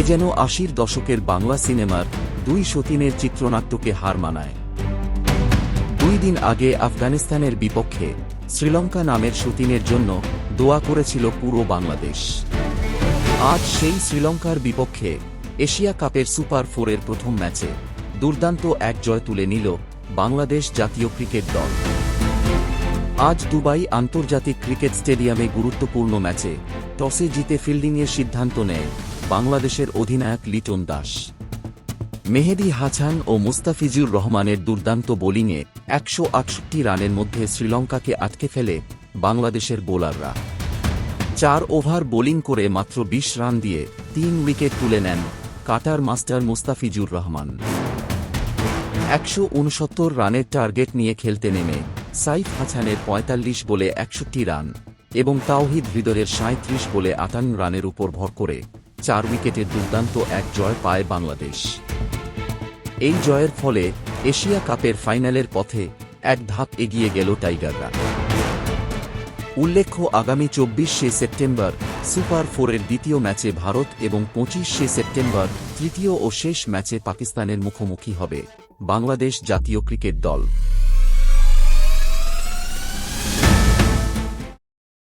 এ যেন আশির দশকের বাংলা সিনেমার দুই সতীনের চিত্রনাট্যকে হার মানায়। দুই দিন আগে আফগানিস্তানের বিপক্ষে শ্রীলঙ্কা নামের সতীনের জন্য দোয়া করেছিল পুরো বাংলাদেশ। আজ সেই শ্রীলঙ্কার বিপক্ষে এশিয়া কাপের সুপার ফোরের প্রথম ম্যাচে দুর্দান্ত এক জয় তুলে নিল বাংলাদেশ জাতীয় ক্রিকেট দল। আজ দুবাই আন্তর্জাতিক ক্রিকেট স্টেডিয়ামে গুরুত্বপূর্ণ ম্যাচে টসে জিতে ফিল্ডিংয়ের সিদ্ধান্ত নেয় বাংলাদেশের অধিনায়ক লিটন দাস। মেহেদি হাছান ও মুস্তাফিজুর রহমানের দুর্দান্ত বোলিংয়ে একশো আটষট্টি রানের মধ্যে শ্রীলঙ্কাকে আটকে ফেলে বাংলাদেশের বোলাররা। চার ওভার বোলিং করে মাত্র বিশ রান দিয়ে তিন উইকেট তুলে নেন কাটার মাস্টার মুস্তাফিজুর রহমান। একশো উনসত্তর রানের টার্গেট নিয়ে খেলতে নেমে সাইফ হাসানের পঁয়তাল্লিশ বলে একষট্টি রান এবং তাওহিদ হৃদয়ের সাঁত্রিশ বলে আটান্ন রানের উপর ভর করে চার উইকেটের দুর্দান্ত এক জয় পায় বাংলাদেশ। এই জয়ের ফলে এশিয়া কাপের ফাইনালের পথে এক ধাপ এগিয়ে গেল টাইগাররা। উল্লেখ্য, আগামী চব্বিশে সেপ্টেম্বর সুপার ফোরের দ্বিতীয় ম্যাচে ভারত এবং পঁচিশে সেপ্টেম্বর তৃতীয় ও শেষ ম্যাচে পাকিস্তানের মুখোমুখি হবে বাংলাদেশ জাতীয় ক্রিকেট দল।